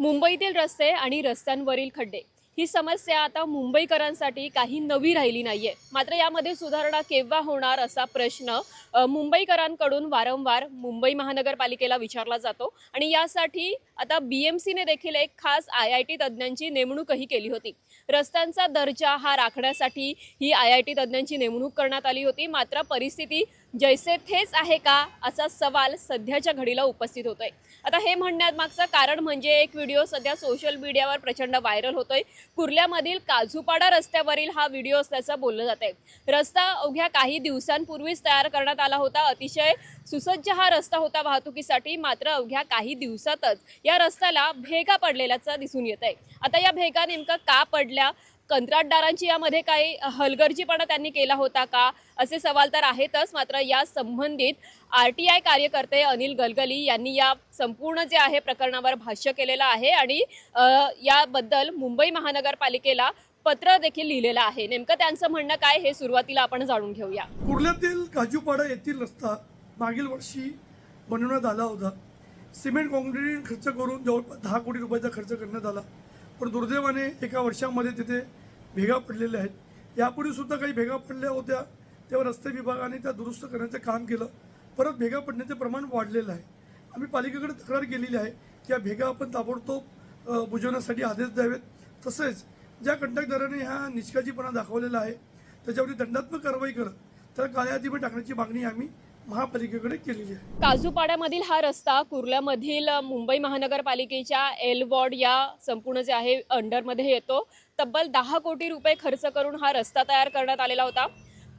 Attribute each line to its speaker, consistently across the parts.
Speaker 1: मुंबईतील रस्ते आणि रस्त्यांवरील खड्डे. ही समस्या आता मुंबईकरांसाठी काही नवी राहिली नाहीये. मात्र यामध्ये सुधारणा केव्हा होणार असा प्रश्न मुंबईकरांकडून वारंवार मुंबई महानगरपालिकेला विचारला जातो. आणि यासाठी आता बी एम सीने देखील एक खास आय आय टी तज्ज्ञांची नेमणूकही केली होती. रस्त्यांचा दर्जा हा राखण्यासाठी ही आय आय टी तज्ज्ञांची नेमणूक करण्यात आली होती. मात्र परिस्थिती जैसे थेच आहे का असा सवाल सध्याच्या घडीला उपस्थित होतोय. आता हे म्हणण्यात मागचं कारण म्हणजे एक व्हिडिओ सध्या सोशल मीडियावर प्रचंड व्हायरल होतोय. कुर्ल्यामधील काजूपाडा रस्त्यावरील हा व्हिडिओ असल्याचं बोललं जात आहे रस्ता अवघ्या काही दिवसांपूर्वीच तयार करण्यात आला होता. अतिशय सुसज्ज हा रस्ता होता वाहतुकीसाठी मात्र अवघ्या काही दिवसातच या रस्त्याला भेगा पडलेल्याचं दिसून येत आहे आता या भेगा नेमकं का पडल्या? कंत्राटदारांची यामध्ये काही हलगर्जीपणा त्यांनी केला होता का? असे सवाल तर आहेतच मात्र या संबंधित आर टी आय कार्यकर्ते अनिल गलगली यांनी या संपूर्ण जे आहे प्रकरणावर भाष्य केलेलं आहे आणि याबद्दल मुंबई महानगरपालिकेला पत्र देखील लिहिलेलं आहे. नेमकं त्यांचं म्हणणं काय हे सुरुवातीला आपण जाणून घेऊया.
Speaker 2: कुर्ल्यातील काजूपाडा येथील रस्ता मागील वर्षी बनवण्यात आला होता. सिमेंट कॉन्क्रीट खर्च करून जवळपास दहा कोटी रुपयाचा खर्च करण्यात आला. पण दुर्दैवाने एका वर्षामध्ये तिथे भेगा पडलेल्या आहेत. यापूर्वी सुद्धा काही भेगा पडल्या होत्या. तेव्हा रस्ते विभागाने त्या दुरुस्त करण्याचं काम केलं. परत भेगा पडण्याचे प्रमाण वाढलेलं आहे. आम्ही पालिकेकडे तक्रार केलेली आहे की या भेगा आपण ताबडतोब बुजवण्यासाठी आदेश द्यावेत. तसेच ज्या कंत्राटदाराने ह्या निष्काळजीपणा दाखवलेला आहे त्याच्यावरती दंडात्मक कारवाई करत त्याला काळ्या यादीमध्ये टाकण्याची मागणी आम्ही महापालिकेकडे केलेली आहे.
Speaker 1: काजूपाड्यामधील हा रस्ता कुर्ल्यामधील मुंबई महानगरपालिकेच्या एल वॉर्ड या संपूर्ण जे आहे अंडरमध्ये येतो. तब्बल दहा कोटी रुपये खर्च करून हा रस्ता तयार करण्यात आलेला होता.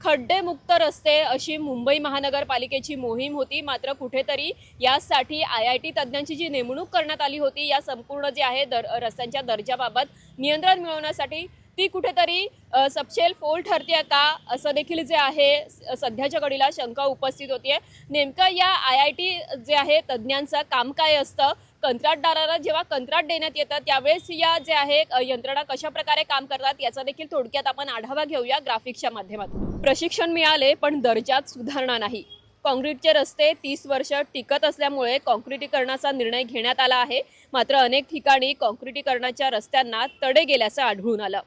Speaker 1: खड्डेमुक्त रस्ते अशी मुंबई महानगरपालिकेची मोहीम होती. मात्र कुठेतरी यासाठी आय आय टी तज्ज्ञांची जी नेमणूक करण्यात आली होती या संपूर्ण जे आहे दर रस्त्यांच्या दर्जाबाबत नियंत्रण मिळवण्यासाठी ती कुठेतरी सबशेल फोल ठरते का? असं देखील जे आहे सध्याच्या घडीला शंका उपस्थित होतीये. नेमकं या आय आय टी जे आहे तज्ज्ञांचं काम काय असतं? कंत्राटदाराला जेव्हा कंत्राट देण्यात येतं त्यावेळेस या जे आहे यंत्रणा कशा प्रकारे काम करतात याचा देखील थोडक्यात आपण आढावा घेऊया ग्राफिक्सच्या माध्यमातून. प्रशिक्षण मिळाले पण दर्जात सुधारणा नाही. काँक्रीटचे रस्ते तीस वर्ष टिकत असल्यामुळे काँक्रिटीकरणाचा निर्णय घेण्यात आला आहे. मात्र अनेक ठिकाणी काँक्रिटीकरणाच्या रस्त्यांना तडे गेल्याचं आढळून आलं.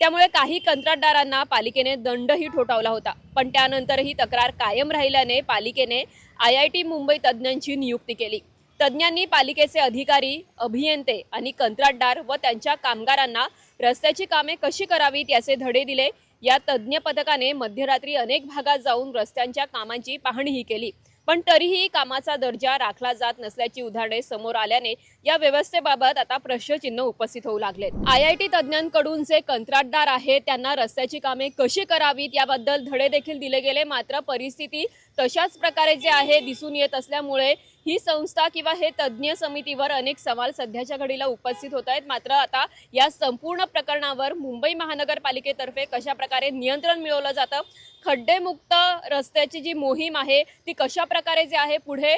Speaker 1: त्यामुळे काही कंत्राटदारांना पालिकेने दंडही ठोठावला होता. पण त्यानंतरही तक्रार कायम राहिल्याने पालिकेने आय आय टी मुंबई तज्ज्ञांची नियुक्ती केली. तज्ज्ञांनी पालिकेचे अधिकारी अभियंते आणि कंत्राटदार व त्यांच्या कामगारांना रस्त्याची कामे कशी करावीत याचे धडे दिले. या तज्ज्ञ पथकाने मध्यरात्री अनेक भागात जाऊन रस्त्यांच्या कामांची पाहणीही केली. पण तरीही कामाचा दर्जा राखला जात नसल्याची उदाहरणे समोर आल्याने या व्यवस्थेबाबत आता प्रश्नचिन्ह उपस्थित होऊ लागलेत. आय आय टी तज्ज्ञांकडून जे कंत्राटदार आहेत त्यांना रस्त्याची कामे कशी करावीत याबद्दल धडे देखील दिले गेले मात्र परिस्थिती तशाच प्रकारे जे आहे दिसून येत असल्यामुळे ही संस्था किंवा हे तज्ज्ञ समितीवर अनेक सवाल सध्याच्या घडीला उपस्थित होत आहेत. मात्र आता या संपूर्ण प्रकरणावर मुंबई महानगरपालिकेतर्फे कशा प्रकारे नियंत्रण मिळवलं जातं खड्डेमुक्त रस्त्याची जी मोहीम आहे ती कशा प्रकारे जे आहे पुढे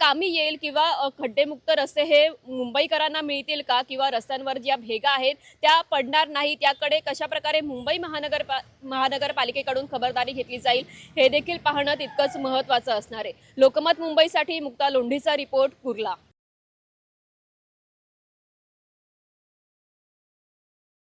Speaker 1: कामी येईल किंवा खड्डेमुक्त रस्ते हे मुंबईकरांना मिळतील का किंवा रस्त्यांवर ज्या भेगा आहेत त्या पडणार नाही त्याकडे कशा प्रकारे मुंबई महानगर महानगरपालिकेकडून खबरदारी घेतली जाईल हे देखील पाहणं तितकंच महत्त्वाचं असणार आहे. लोकमत मुंबईसाठी मुक्ता लोंढीचा रिपोर्ट कुर्ला.